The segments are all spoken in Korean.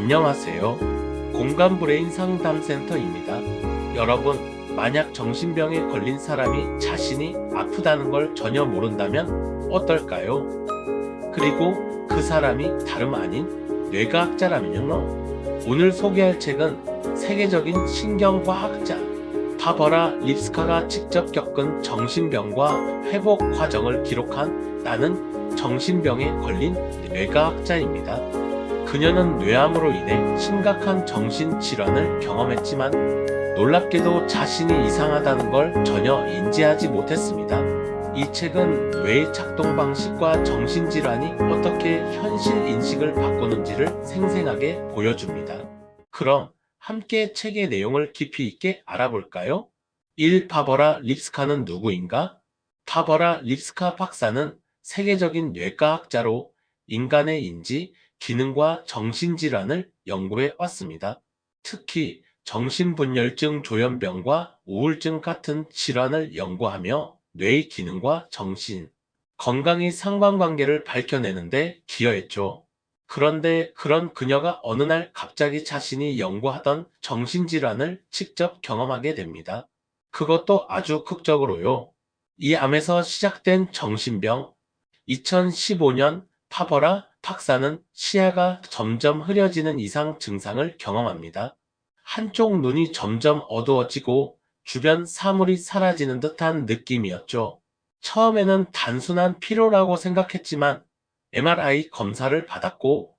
안녕하세요. 공간 브레인 상담센터입니다. 여러분, 만약 정신병에 걸린 사람이 자신이 아프다는 걸 전혀 모른다면 어떨까요? 그리고 그 사람이 다름 아닌 뇌과학자라면요. 오늘 소개할 책은 세계적인 신경과학자 파버라 립스카가 직접 겪은 정신병과 회복 과정을 기록한 나는 정신병에 걸린 뇌과학자입니다. 그녀는 뇌암으로 인해 심각한 정신질환을 경험했지만 놀랍게도 자신이 이상하다는 걸 전혀 인지하지 못했습니다. 이 책은 뇌의 작동 방식과 정신질환이 어떻게 현실 인식을 바꾸는지를 생생하게 보여줍니다. 그럼 함께 책의 내용을 깊이 있게 알아볼까요? 1. 파버라 립스카는 누구인가? 파버라 립스카 박사는 세계적인 뇌과학자로 인간의 인지, 기능과 정신질환을 연구해 왔습니다. 특히 정신분열증 조현병과 우울증 같은 질환을 연구하며 뇌의 기능과 정신, 건강의 상관관계를 밝혀내는데 기여했죠. 그런데 그런 그녀가 어느 날 갑자기 자신이 연구하던 정신질환을 직접 경험하게 됩니다. 그것도 아주 극적으로요. 이 암에서 시작된 정신병. 2015년 파버라 박사는 시야가 점점 흐려지는 이상 증상을 경험합니다. 한쪽 눈이 점점 어두워지고 주변 사물이 사라지는 듯한 느낌이었죠. 처음에는 단순한 피로라고 생각했지만 MRI 검사를 받았고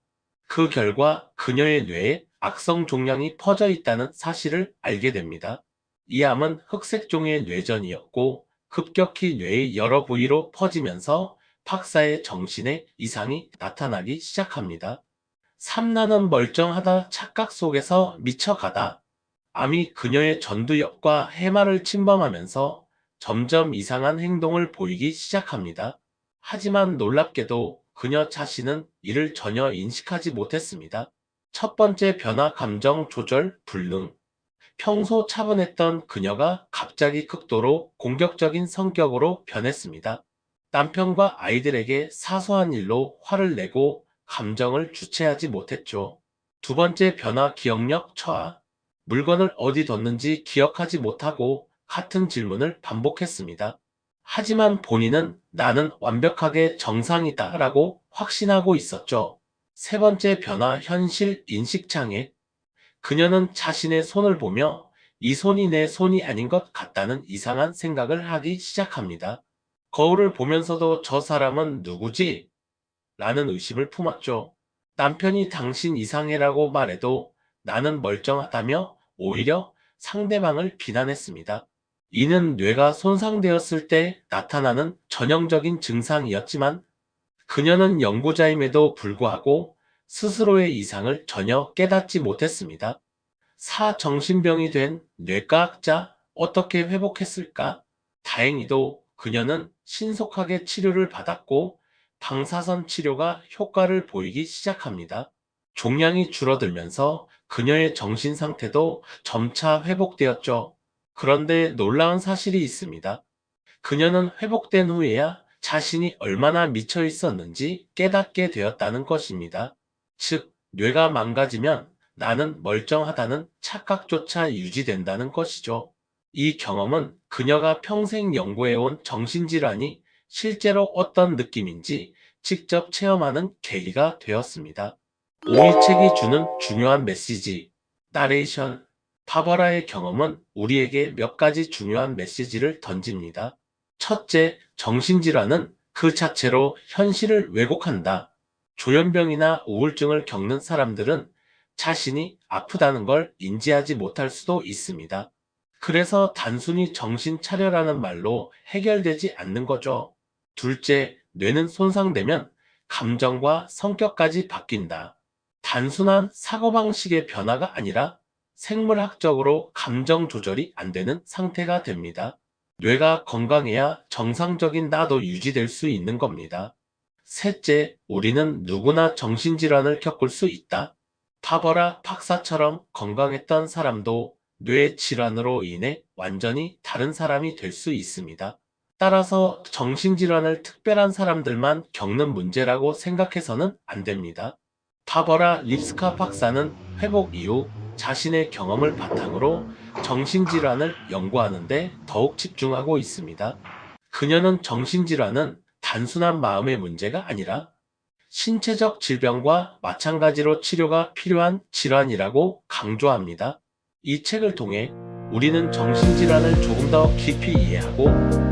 그 결과 그녀의 뇌에 악성 종양이 퍼져 있다는 사실을 알게 됩니다. 이 암은 흑색 종의 뇌전이었고 급격히 뇌의 여러 부위로 퍼지면서 박사의 정신에 이상이 나타나기 시작합니다. 삼나는 멀쩡하다 착각 속에서 미쳐가다. 암이 그녀의 전두엽과 해마를 침범하면서 점점 이상한 행동을 보이기 시작합니다. 하지만 놀랍게도 그녀 자신은 이를 전혀 인식하지 못했습니다. 첫 번째 변화 감정 조절 불능. 평소 차분했던 그녀가 갑자기 극도로 공격적인 성격으로 변했습니다. 남편과 아이들에게 사소한 일로 화를 내고 감정을 주체하지 못했죠. 두 번째 변화 기억력 처하. 물건을 어디 뒀는지 기억하지 못하고 같은 질문을 반복했습니다. 하지만 본인은 나는 완벽하게 정상이다 라고 확신하고 있었죠. 세 번째 변화 현실 인식 장애. 그녀는 자신의 손을 보며 이 손이 내 손이 아닌 것 같다는 이상한 생각을 하기 시작합니다. 거울을 보면서도 저 사람은 누구지? 라는 의심을 품었죠. 남편이 당신 이상해라고 말해도 나는 멀쩡하다며 오히려 상대방을 비난했습니다. 이는 뇌가 손상되었을 때 나타나는 전형적인 증상이었지만 그녀는 연구자임에도 불구하고 스스로의 이상을 전혀 깨닫지 못했습니다. 사정신병이 된 뇌과학자 어떻게 회복했을까? 다행히도 그녀는 신속하게 치료를 받았고 방사선 치료가 효과를 보이기 시작합니다. 종양이 줄어들면서 그녀의 정신 상태도 점차 회복되었죠. 그런데 놀라운 사실이 있습니다. 그녀는 회복된 후에야 자신이 얼마나 미쳐 있었는지 깨닫게 되었다는 것입니다. 즉, 뇌가 망가지면 나는 멀쩡하다는 착각조차 유지된다는 것이죠. 이 경험은 그녀가 평생 연구해온 정신질환이 실제로 어떤 느낌인지 직접 체험하는 계기가 되었습니다. 오이 책이 주는 중요한 메시지, 나레이션, 파버라의 경험은 우리에게 몇 가지 중요한 메시지를 던집니다. 첫째, 정신질환은 그 자체로 현실을 왜곡한다. 조현병이나 우울증을 겪는 사람들은 자신이 아프다는 걸 인지하지 못할 수도 있습니다. 그래서 단순히 정신 차려라는 말로 해결되지 않는 거죠. 둘째, 뇌는 손상되면 감정과 성격까지 바뀐다. 단순한 사고방식의 변화가 아니라 생물학적으로 감정 조절이 안 되는 상태가 됩니다. 뇌가 건강해야 정상적인 나도 유지될 수 있는 겁니다. 셋째, 우리는 누구나 정신질환을 겪을 수 있다. 파버라 박사처럼 건강했던 사람도 뇌 질환으로 인해 완전히 다른 사람이 될 수 있습니다. 따라서 정신질환을 특별한 사람들만 겪는 문제라고 생각해서는 안 됩니다. 타버라 립스카 박사는 회복 이후 자신의 경험을 바탕으로 정신질환을 연구하는데 더욱 집중하고 있습니다. 그녀는 정신질환은 단순한 마음의 문제가 아니라 신체적 질병과 마찬가지로 치료가 필요한 질환이라고 강조합니다. 이 책을 통해 우리는 정신질환을 조금 더 깊이 이해하고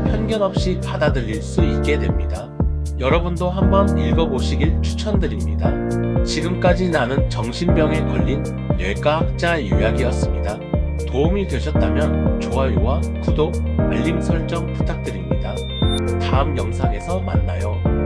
편견 없이 받아들일 수 있게 됩니다. 여러분도 한번 읽어보시길 추천드립니다. 지금까지 나는 정신병에 걸린 뇌과학자 유약이었습니다. 도움이 되셨다면 좋아요와 구독, 알림 설정 부탁드립니다. 다음 영상에서 만나요.